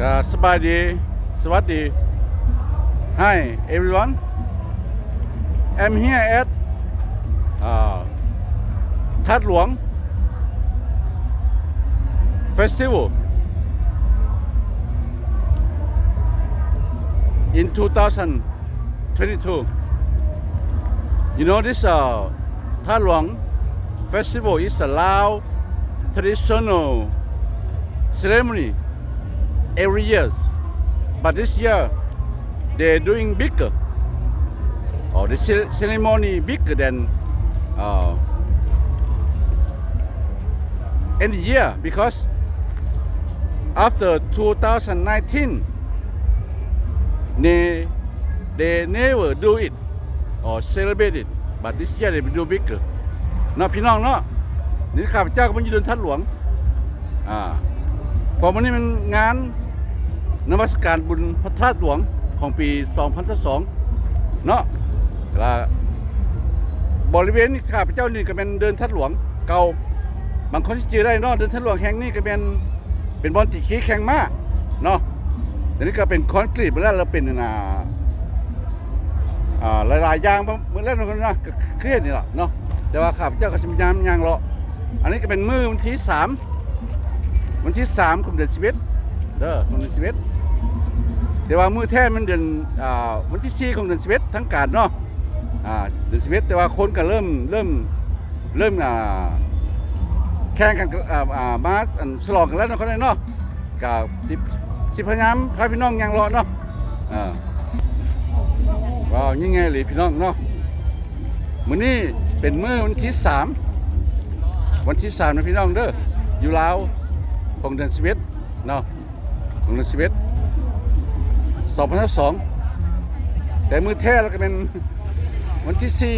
ก็สบายดี สวัสดี Hi everyone I'm here at uh, ทัดหลวง Festival in 2022 you know this uh, ทัดหลวง Festival is a Lao traditional ceremony every year. But this year, they're doing bigger. Or the ce- ceremony bigger than uh, any year because after 2019, they, they never do it or celebrate it. But this year they will do bigger. เนาะพี่น้องเนาะนี่ข้าพเจ้าก็มายืนทัดหลวง อ่า พอวันนี้มันงานนมัสการบุญพระธาตุหลวงของปี 2022เนาะแล้วบริเวณนี้ข้าพเจ้านี่ก็เป็นเดินทัดหลวงเก่าบางคนที่จือได้เนาะเดินทัดหลวงแห่งนี้ก็เป็นเป็นบอลติขีแข่งม้าเนาะอันนี้ก็เป็นคอนกรีตไปแล้วเราเป็นอ่าอ่าหลายๆอย่างเหมือนแล้วนะคนนะเครียดนี่แหละเนาะแต่ว่าข้าพเจ้าก็จะมียามยางเลาะอันนี้ก็เป็นมือวันที่สาม วันที่สามของเดือนสิบเอ็ดเด้อของเดือนสิบเอ็ดแต่ว่ามือแท้มันเดือนอ่าวันที่สี่ของเดือนสิบเอ็ดทั้งการเนาะอ่าเดือนสิบเอ็ดแต่ว่าคนก็เริ่มเริ่มเริ่มอ่าแข่งกันอ่าอ่ามาอันฉลองกันแล้วเนาะคนนี้เนาะกับสิบสิพยายามพาพี่น้องยังรอเนาะอ่าว้าวยังไงเลยพี่น้องเนาะมื้อนี้เป็นมื้อวันที่สามวันที่สามนะพี่น้องเด้ออยู่ลาว ของเดือนสิบเอ็ดเนาะของเดือนสิบเอ็ดสองพันสองแต่มือแท้แล้วก็เป็นวันที่สี่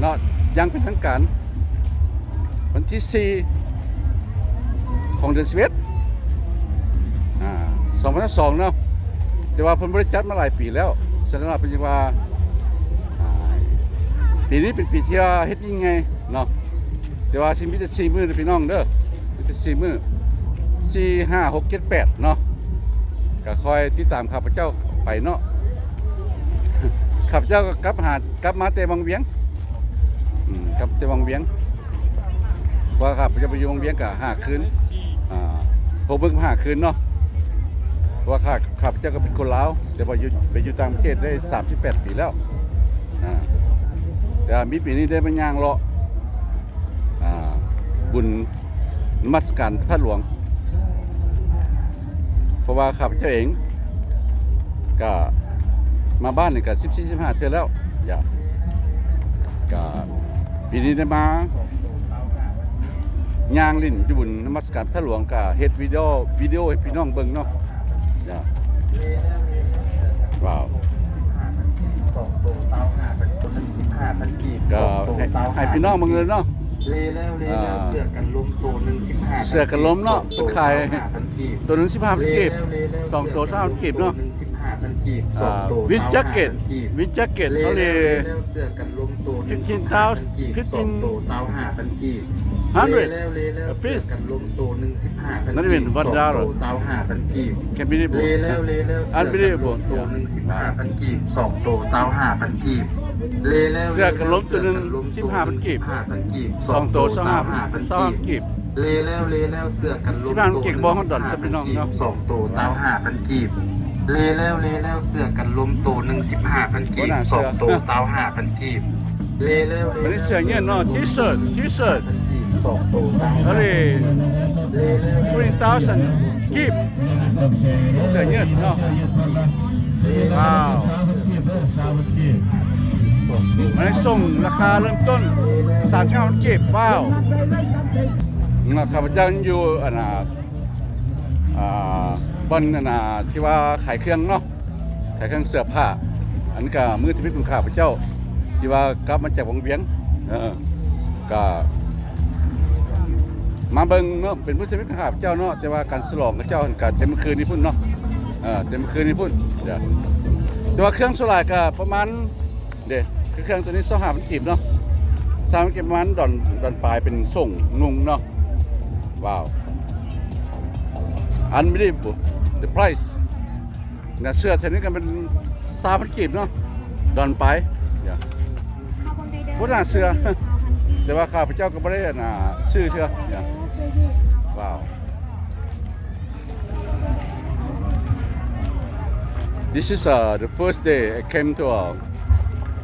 เนาะยังเป็นทางการ วันที่สี่ของเดือนสิบเอ็ดอ่าสองพันสองเนาะแต่ว่าเพิ่นบริจัดมาหลายปีแล้วแสดงว่าเป็นว่าปีนี้เป็นปีที่ว่าเฮ็ดยังไงเนาะแต่ว่าชีวิจะสี่มือเด้อพี่น้องเด้อมีแต่สี่มือ สี่ห้าหกเจ็ดแปดเนาะก็คอยติดตามข้าพเจ้าไปเนาะข้าพเจ้าก็กลับหากลับมาแต่วังเวียงอืมกลับแต่วังเวียงว่าข้าพเจ้าไปอยู่วังเวียงกับห้าคืนอ่าหกเบิ่งห้าคืนเนาะว่าข้าข้าพเจ้าก็เป็นคนลาวแต่ว่าอยู่ไปอยู่ต่างประเทศได้สามสิบแปดปีแล้วอ่าแต่ว่ามีปีนี้ได้มาย่างเลาะอ่าบุญมัสการพระธาตุหลวง ราะว่าข้าพเจ้าเองก็มาบ้านนี่ก็สิบสี่สิบห้าเทื่อแล้วอย่าก็ปีนี้ได้มาย่างลิ้นอยู่บนนมัสการพระหลวงก็เฮ็ดวิดีโอวิดีโอให้พี่น้องเบิ่งเนาะอย่าว้าวสองตัวเตาหาเป็นตัวหนึ่งสิบห้าพันกีบก็สองตัวให้เตาให้พี่น้องเบิ่งเลยเนาะเลแล้วเลแล้วอ่าเสือกันลมตัวหนึ่งสิบห้าเสือกันลมเนาะสองขายเตห้าพัน กีบตัวหนึงสิบห้าพันกีบเลแล้วสองตัวสามพันกีบเนาะหนึ่งสิบห้าพันกีบสออ่างตัววิดแจ็คเก็ตสามพันกีบวิดแจ็คเก็ตเลเขาแล้เรีวยแล้วเสือกันลมตัวหนึ่ง15,000 15,000กีบสองตัวเตาห้าพันกีบ100เลแล้วเลแล้ว a เสือ piece กันลมตัวหนึ่งสิบห้าพันนั่นเป็น one สอง dollar ตัวเตาห้าพันกีบ can be เลแล้วเลแล้ว Unbelievable ตัวหนึ่งสิบห้าพันกีบสองตัวเศร้าห้าพันกีบเลแล้วเสื้อกันล้มตัวหนึ่ง15,000กีบห้าพันกีบสองตัวสองห้าพันสองห้ากีบ เลแล้วเลแล้วเสื้อกันล้ม15,000กีบบ่ฮอดดอนซะพี่น้องเนาะ สองตัวเศร้าห้าพันกีบเลแล้วเลแล้วเสื้อกันล้มตัวหนึ่งสิบห้าพันกีบ่บน่าสเชื่อองตัวเศร้าห้าพันกีบเลแล้วเลอันนี้เสื้อเงี้ยเนาะ T-shirt T-shirt สองตัวเศร้าเขาเรียเลแล้ว20,000กีบเสื้อเงี้ยเนาะว้าวอันนี้ส่งราคาเริ่มต้น35,000กีบว้าวนะ ข้าพเจ้าอยู่อันน่ะอ่าบอนอันน่ะที่ว่าขายเครื่องเนาะขายเครื่องเสื้อผ้า อันนี้ก็มือที่พิของข้าพเจ้า ที่ว่ากลับมาจากวงเวียงเออก็มาเบิ่งเนาะเป็นผู้ชีวิตของข้าพเจ้าเนาะแต่ว่าการฉลองกับเจ้าก็เต็มคืนนี้พุ่นเนาะเออเต็มคืนนี้พุ่นเดี๋ยวแต่ว่าเครื่องโซลาร์ก็ประมาณเด้คือเครื่องตัวนี้สองห้าพันกีบเนาะสามพันกีบประมาณดอนดอนปลายเป็นส่งนุงเนาะ ว้าวอันไม่ได้บุ the price นะเสื้อเทนนี้กันเป็นสามพันกีบเนาะดอนไปอย่าข้าวบนไดเดอร์บ่น่าเชื่อสาวพันกีแต่ว่าข้าพเจ้าก็ไม่ได้น่ะชื่อเชื่ออย่าโอ้เคยเห็นว้าว This is uh, the first day I came to uh,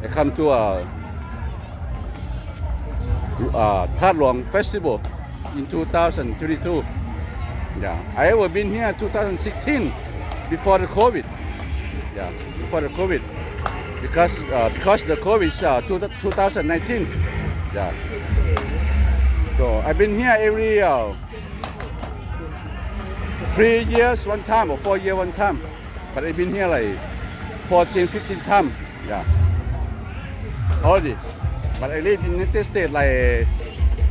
I come to uh, uh, Thad Luang Festival in 2022. Yeah, I ever been here 2016 before the COVID. Yeah, before the COVID because uh, because the COVID is uh, two- 2019. Yeah. So I've been here every uh, three years one time or four years one time. But I've been here like 14, 15 times. Yeah. Already. But I live in United States like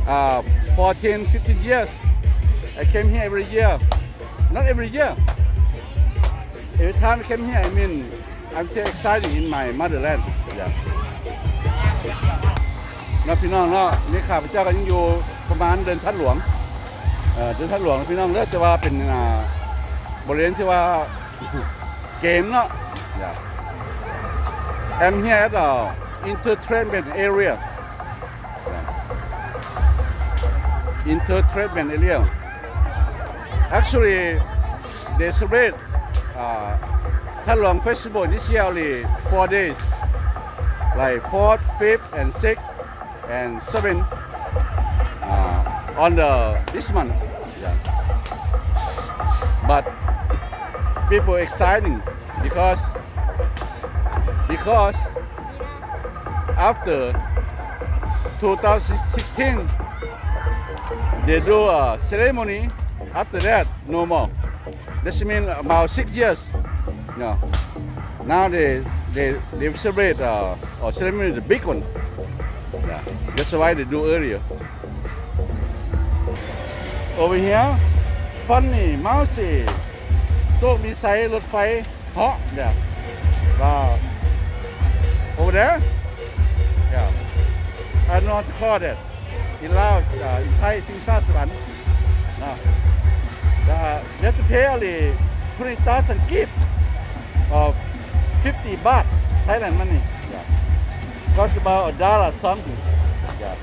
uh, 14, 15 years. I came here every year. Not every year. Every time I came here, I mean, I'm still excited in my motherland. Yeah. นะพี่น้องเนาะนี่ข้าพเจ้าก็ยังอยู่ประมาณเดินทัดหลวงเอ่อเดินทัดหลวงพี่น้องเลือกจะว่าเป็นอ่าบริเวณที่ว่าเกมเนาะ yeah. I'm here at the intertreatment area into treatment area. Actually, they celebrate uh, Talong Festival initially four days, like 4th, 5th, and 6th, and 7th uh, on the, this month. Yeah. But people exciting because because after 2016 they do a ceremony. After that, no more. This means about six years. No. Now they they they celebrate uh, or ceremony the big one. Yeah. That's why they do earlier. Over here, funny, mousy. So we look fire. Yeah. Wow. Over there? Yeah. I don't know what to call that. In Lao, uh, in Thai, สิงซาสวรรค์ no. Uh, you have to pay only 20,000 kip of 50 baht Thailand money. Yeah. Cost about a dollar something. Yeah.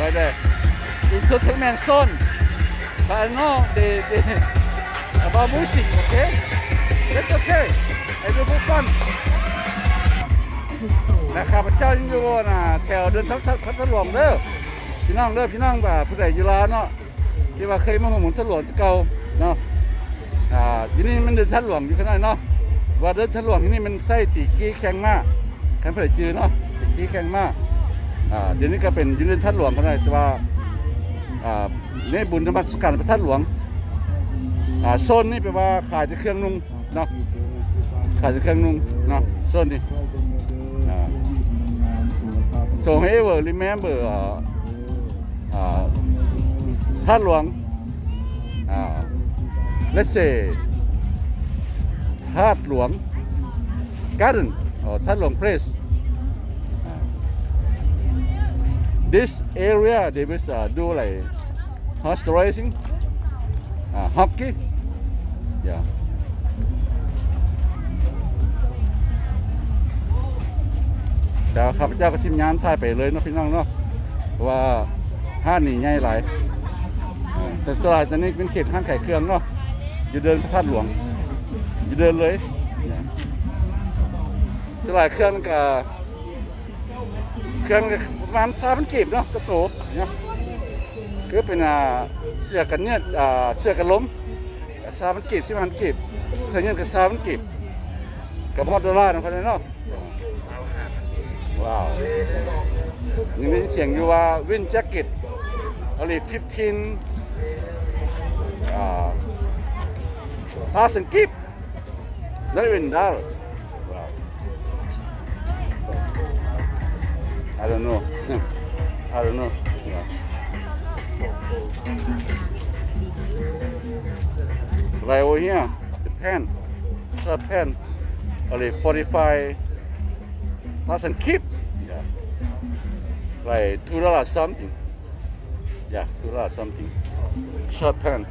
Right there. Entertainment zone. But I know they, they about music, okay? That's okay. I do for fun. นะครับพระเจ้ายังอยู่นะแถวเดินทับทับทับทะลวงเด้อพี่น้องเด้อพี่น้องแบบผู้ใดอยู่ลาวเนาะที่ว่าเคยมาหมุนทะลวงเก่าเนาะอ่าที่นี่มันเดินทัดหลวงอยู่ข้างในเนาะว่าเดินทัดหลวงที่นี่มันไส้ตีขี้แข็งมากคันเผยจือเนาะตีขี้แข็งมากอ่าเดี๋ยวนี้ก็เป็นยืนเดินทัดหลวงก็ได้แต่ว่าอ่าในบุญธรรมสการพระทัดหลวงอ่าโซนนี่แปลว่าขายจะเครื่องนุ่งเนาะขายจะเครื่องนุ่งเนาะโซนนี่ so however remember อ่าอ่าทัดหลวงอ่า let's say ธาตุหลวง garden or ธาตุหลวง place Uh, this area they will uh, do like horse racing uh, hockey yeah แต่ข้าพเจ้าก็ชิมยานท่ายไปเลยเนาะพี่น้องเนาะว่าห้านนี่ใหญ่หลายแต่สลายตอนนี้เป็นเขตข้างไข่เครื่องเนาะอยู่เดินพระธาตุหลวงอยู่เดินเลยสลายเครื่องกับเครื่องก็ประมาณสามพันกีบเนาะกระโตเนี่ยคือเป็นอ่าเสื้อกันเนี่ยอ่าเสื้อกันล้มสามพันกีบสี่พันกีบเสื้อเงี้ยกับสามพันกีบกับฮอดอลลาร์นะคนนี้เนาะ ว้าวยังมีเสียงอยู่ว่าวินแจ็คเก็ต only 15 uh, thousand keep, not even dollars. Wow. I don't know. I don't know. Yeah. Right over here, the pen, sub pen, only 45 thousand keep. Like two dollars something. Yeah, two dollars something. Short pen.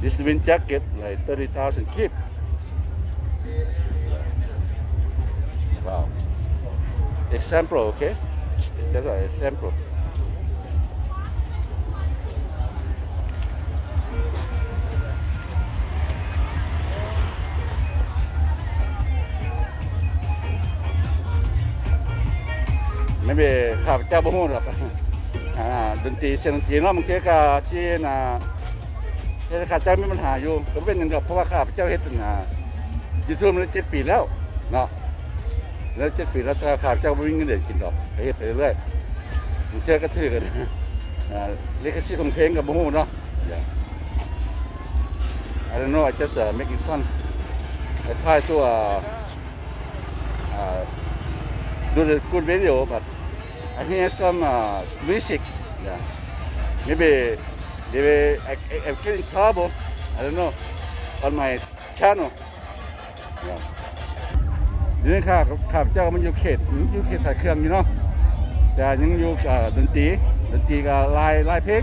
this wind jacket like 30,000 kip wow example okay just an example ไม่เป็นข้าพเจ้าบ่ฮู้หรอกอ่าดนตรีเสียงดนตรีเนาะบางทีก็ที่น่ะเฮ็ดข้าพเจ้ามีปัญหาอยู่ก็เป็นหยังดอกเพราะว่าข้าพเจ้าเฮ็ดตั้งอ่า YouTube มาได้7ปีแล้วเนาะแล้ว7ปีแล้วแต่ข้าพเจ้าบ่มีเงินเดือนกินดอกก็เฮ็ดไปเรื่อยบางทีก็ถือกันอ่าลิขสิทธิ์ของเพลงก็บ่ฮู้เนาะ Yeah. I don't know I just uh, making fun I try to uh, uh, do the good video, but I hear some uh, music. Yeah. Maybe, maybe I, I, I'm getting trouble. I don't know on my channel. Yeah. เดี๋ยวนี้ข้าข้าพเจ้ามันอยู่เขตอยู่เขตถ่ายเครื่องอยู่เนาะแต่ยังอยู่ดนตรีดนตรีกับลายลายเพลง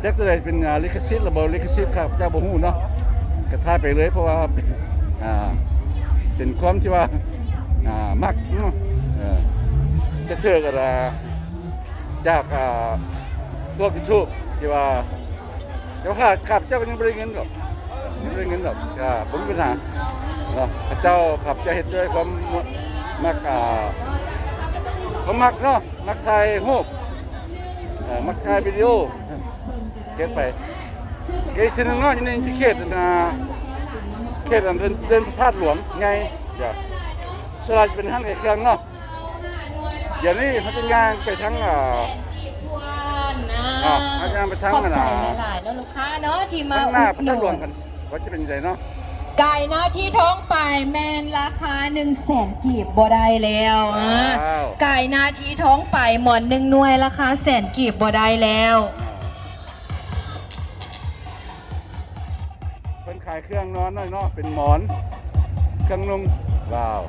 แจ็คจะได้เป็นลิขสิทธิ์ระเบิดลิขสิทธิ์ข้าพเจ้าบ่ฮู้เนาะก็ถ่ายไปเลยเพราะว่าเป็นความที่ว่าอ่ามักเนาะ จะเทือกันอ่าจากอ่าพวกยูทูบที่ว่าเดี๋ยวข้าข้าพเจ้าก็ยังไม่ได้เงินหรอกยังไม่ได้เงินหรอกก็ผมมีปัญหาเนาะข้าเจ้าข้าพเจ้าเฮ็ดด้วยความมักอ่าความมักเนาะมักถ่ายรูปเอ่อมักถ่ายวิดีโอเก็บไปเก็บทีหนึงเนาะอยู่ในเขตนะเขตอันเดินเดินพระธาตุหลวงไงจ้ะสลายเป็นห้างไก่เครื่องเนาะ เดี๋ยวนี้เขาจะย่างไปทั้งอ่า อะอาจารย์ไปทางขอบกันใจนะหลายๆแล้วลูกค้าเนาะที่มาข้างหน้าพอุระดหธาตุหลนุวงนกันว่าจะเป็นยังไงเนาะไก่เนาะที่ท้องไปแมนราคา1นึ่งแสนกีบบ่ได้แล้วอะว้าวไก่นาทีท้องไปหมอนหนึ่งหน่วยราคาแสนกีบบ่ได้แล้วเพิ่นขายเครื่องนอนน้อยเนาะเป็นหมอน เครื่องนุ่งว้าว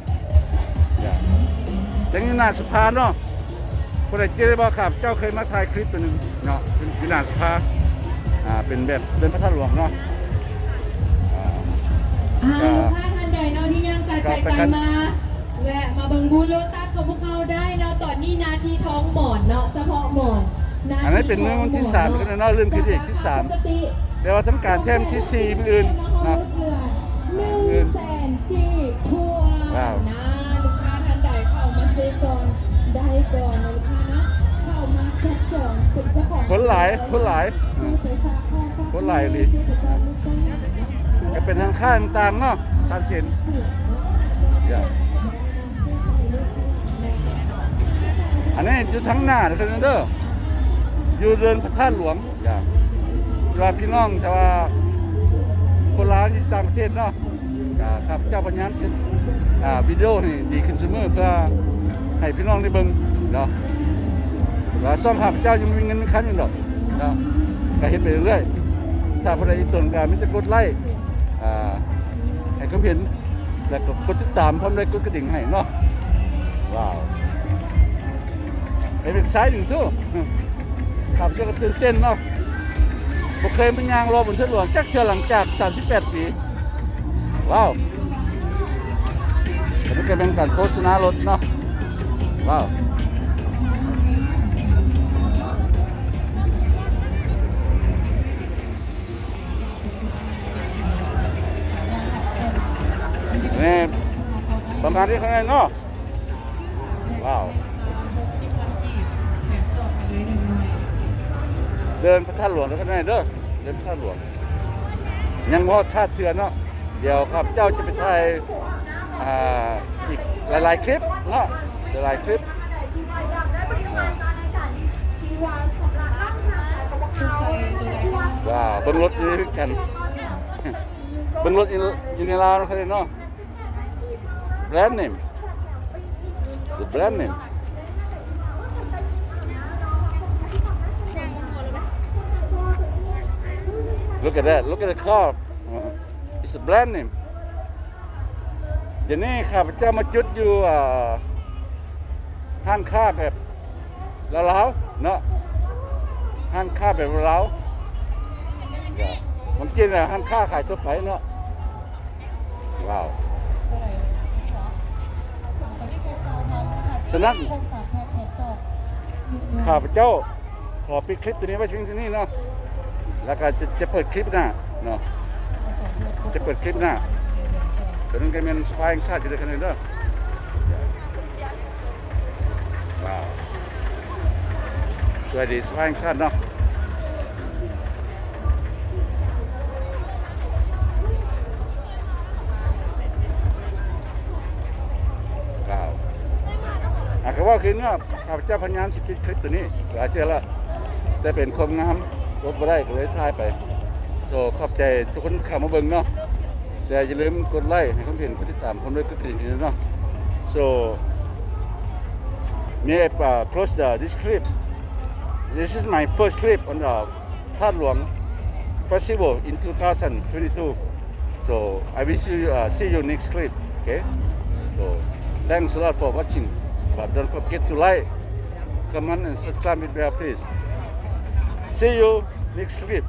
อย่าจังอยู่หน้าสภาเนาะคนใดเจอได้บ่ครับ เจ้าเคยมาถ่ายคลิปตัวหนึงเนาะเป็นอยู่หน้าสภาอ่าเป็นแบบเดินพระธาตุหลวงเนาะอ่าอ่าลูกค้าท่านใดเนาะที่ยังไก่ไปครับไก่มา แวะมาเบิ่งบูธโลตัสของพวกเขาได้เนาะตอนนี้นาทีท้องหมอนเนาะเฉพาะหมอนนาทีอันนั้นเป็นเมื่อวันที่สามแล้วกันเนาะเริ่มคือเด็กที่สามปกติแต่ว่าทำการแท่มที่สี่มื้ออื่นเนาะหนึ่งแสนกีบทั่วว้าวนะ ค้าเนาะเข้ามาจัดจองเป็นเจ้าของคนหลายคนหลายอืมไปฝากพ่อฝากคนหลายเลยก็เป็นทางข้างต่างๆเนาะทางเส้นอย่าอันนี้อยู่ทั้งหน้าเด้อครับเด้ออยู่เดินพระธาตุหลวงอย่าว่าพี่น้องแต่ว่าคนลาวอยู่ต่างประเทศเนาะก็ครับเจ้าพญามเช่นอ่าวิดีโอนี่ดีขึ้นเสมอเพื่อให้พี่น้องได้เบิ่ง เนาะว่าซ่อมข้าพเจ้ายังมีเงินมีคันอยู่ดอกเนาะก็เฮ็ดไปเรื่อยๆถ้าผู้ใดตนก็มีแต่กดไลค์อ่าให้เขาเห็นแล้วก็กดติดตามพร้อมด้วยกดกระดิ่งให้เนาะว้าว It's exciting too ขับเจะกระตื่นเต้นเนาะบ่เคยเป็นยางรอบนถนนหลวงจักเทือหลังจาก 38 ปี ว้าวอันนี้ก็เป็นการโฆษณารถเนาะว้าว นี่ประมาณนี้ข้างในเนาะว้าวเดินพระธาตุหลวงแล้วก็ได้เด้อเดินพระธาตุหลวง ยังพอท่าเชือเนาะเดี๋ยวครับเจ้าจะไปถ่ายอ่าอีกหลายๆคลิปเนาะหลายๆคลิปว้าวเบิ้งรถอยู่ด้กันเบิ้งรถอยู่ในลาวนะครับเนาะ แบรนด์เนม the brand name Look at that. Look at the car. It's a brand name. เดี๋ยวนี้ข้าพเจ้ามาจุดอยู่อ่าห้างค้าแบบลาวๆเนาะห้างค้าแบบลาวๆมันกินอะหันค่าขายทั่วไปเนาะว้าว ฉะนั้นข้าพเจ้าขอปิดคลิปตัวนี้ไว้เพียงเท่านี้เนาะแล้วก็จะจะเปิดคลิปหน้าเนาะจะเปิดคลิปหน้าตอนนั้นก็มีสปายชาติอยู่ด้วยกันเลยเนาะว้าวสวัสดีสปายชาติเนาะ ว้าวอาก็ ว่าคือเนาะข้าพเจ้าพยายามสิคิดคลิปตัวนี้หลายเทื่อแล้วแต่เป็นความงามรถบ่ได้ก็เลยถ่ายไปโซขอบใจทุกคนเข้ามาเบิ่งเนาะแต่อย่าลืมกดไลค์ให้ความเห็นกดติดตามผมด้วยกดกระดิ่งด้วยเนาะ so may I uh, close the this clip this is my first clip on the ธาหลวง festival in 2022 so I wish you uh, see you next clip okay So thanks a lot for watching. But don't forget to like, comment and subscribe with bell please. See you next clip.